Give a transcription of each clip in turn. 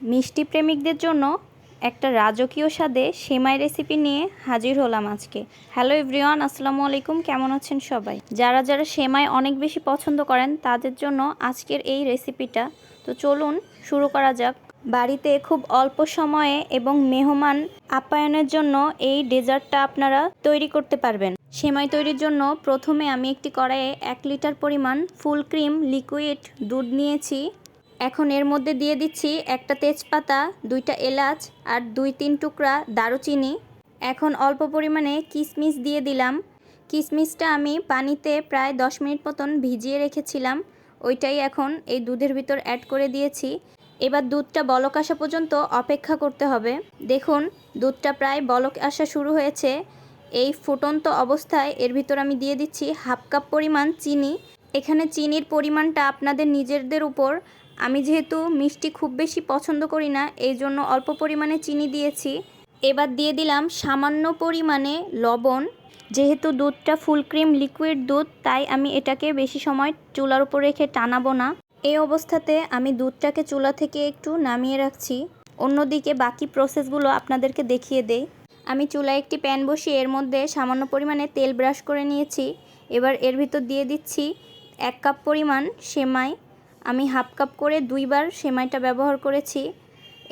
মিষ্টি প্রেমিকদের জন্য একটা রাজকীয় স্বাদে সেমাই রেসিপি নিয়ে হাজির হলাম আজকে। হ্যালো এভরিওয়ান আসসালামু আলাইকুম, কেমন আছেন সবাই? যারা যারা সেমাই অনেক বেশি পছন্দ করেন, তাদের জন্য আজকের এই রেসিপিটা তো চলুন, শুরু করা যাক। বাড়িতে খুব অল্প সময়ে এবং মেহমান আপ্যায়নের জন্য এই ডেজার্টটা আপনারা তৈরি করতে পারবেন। সেমাই তৈরির জন্য প্রথমে আমি একটি কড়াইয়ে এক লিটার পরিমাণ ফুল ক্রিম লিকুইড দুধ নিয়েছি। এখন এর মধ্যে দিয়ে দিচ্ছি একটা তেজপাতা, দুইটা এলাচ আর দুই তিন টুকরা দারুচিনি। এখন অল্প পরিমাণে কিশমিশ দিয়ে দিলাম। কিশমিশটা আমি পানিতে প্রায় দশ মিনিট মতন ভিজিয়ে রেখেছিলাম। ওইটাই এখন এই দুধের ভিতর অ্যাড করে দিয়েছি। এবার দুধটা বলক আসা পর্যন্ত অপেক্ষা করতে হবে। দেখুন, দুধটা প্রায় বলক আসা শুরু হয়েছে। এই ফুটন্ত অবস্থায় এর ভিতর আমি দিয়ে দিচ্ছি হাফ কাপ পরিমাণ চিনি। এখানে চিনির পরিমাণটা আপনাদের নিজেদের উপর আমি যেহেতু মিষ্টি খুব বেশি পছন্দ করি না, এই জন্য অল্প পরিমাণে চিনি দিয়েছি। এবার দিয়ে দিলাম সামান্য পরিমাণে লবণ। যেহেতু দুধটা ফুল ক্রিম লিকুইড দুধ, তাই আমি এটাকে বেশি সময় চুলার উপর রেখে টানাবো না। এই অবস্থাতে আমি দুধটাকে চুলা থেকে একটু নামিয়ে রাখছি। অন্যদিকে বাকি প্রসেসগুলো আপনাদেরকে দেখিয়ে দেই। আমি চুলায় একটি প্যান বসিয়ে এর মধ্যে সামান্য পরিমাণে তেল ব্রাশ করে নিয়েছি। এবার এর ভিতর দিয়ে দিচ্ছি এক কাপ পরিমাণ সেমাই। আমি হাফ কাপ করে দুইবার সেমাইটা ব্যবহার করেছি।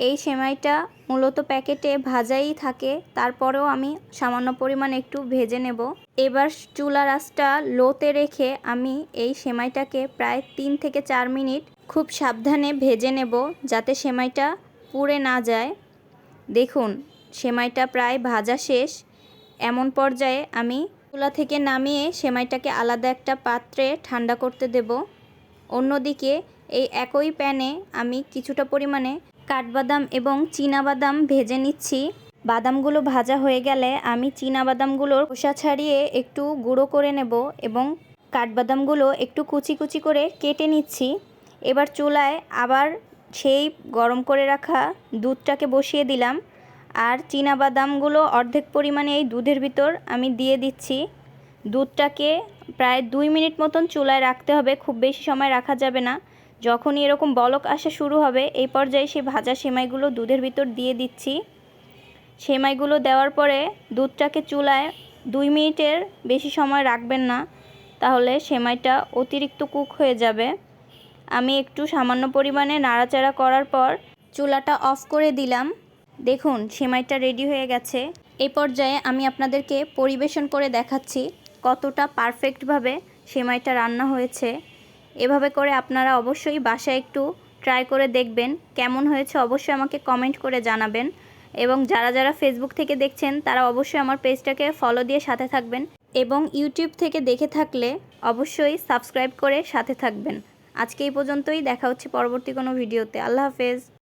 এই সেমাইটা মূলত প্যাকেটে ভাজাই থাকে, তারপরেও আমি সামান্য পরিমাণ একটু ভেজে নেব। এবার চুলার আঁচটা লোতে রেখে আমি এই সেমাইটাকে প্রায় তিন থেকে চার মিনিট খুব সাবধানে ভেজে নেব যাতে সেমাইটা পুড়ে না যায়। দেখুন, সেমাইটা প্রায় ভাজা শেষ। এমন পর্যায়ে আমি চুলা থেকে নামিয়ে সেমাইটাকে আলাদা একটা পাত্রে ঠান্ডা করতে দেব। অন্যদিকে, এই একই প্যানে আমি কিছুটা পরিমাণে কাঠবাদাম এবং বাদাম ভেজে নিচ্ছি। বাদামগুলো ভাজা হয়ে গেলে আমি বাদামগুলোর খোসা ছাড়িয়ে একটু গুঁড়ো করে নেব এবং কাঠবাদামগুলো একটু কুচি কুচি করে কেটে নিচ্ছি। এবার চুলায় আবার সেই গরম করে রাখা দুধটাকে বসিয়ে দিলাম। আর বাদামগুলো অর্ধেক পরিমাণে এই দুধের ভিতর আমি দিয়ে দিচ্ছি। দুধটাকে প্রায় দুই মিনিট মতন চুলায় রাখতে হবে, খুব বেশি সময় রাখা যাবে না। যখনই এরকম বলক আসা শুরু হবে, এই পর্যায়ে সেই ভাজা সেমাইগুলো দুধের ভিতর দিয়ে দিচ্ছি। সেমাইগুলো দেওয়ার পরে দুধটাকে চুলায় দুই মিনিটের বেশি সময় রাখবেন না, তাহলে সেমাইটা অতিরিক্ত কুক হয়ে যাবে। আমি একটু সামান্য পরিমাণে নাড়াচাড়া করার পর চুলাটা অফ করে দিলাম। দেখুন, সেমাইটা রেডি হয়ে গেছে। এই পর্যায়ে আমি আপনাদেরকে পরিবেশন করে দেখাচ্ছি। কতটা পারফেক্টভাবে সেমাইটা রান্না হয়েছে, এভাবে করে আপনারা অবশ্যই বাসায় একটু ট্রাই করে দেখবেন, কেমন হয়েছে অবশ্যই আমাকে কমেন্ট করে জানাবেন এবং যারা যারা ফেসবুক থেকে দেখছেন, তারা অবশ্যই আমার পেজটাকে ফলো দিয়ে সাথে থাকবেন এবং ইউটিউব থেকে দেখে থাকলে অবশ্যই সাবস্ক্রাইব করে সাথে থাকবেন। আজকে এই পর্যন্তই, দেখা হচ্ছে পরবর্তী কোনো ভিডিওতে আল্লাহ হাফেজ।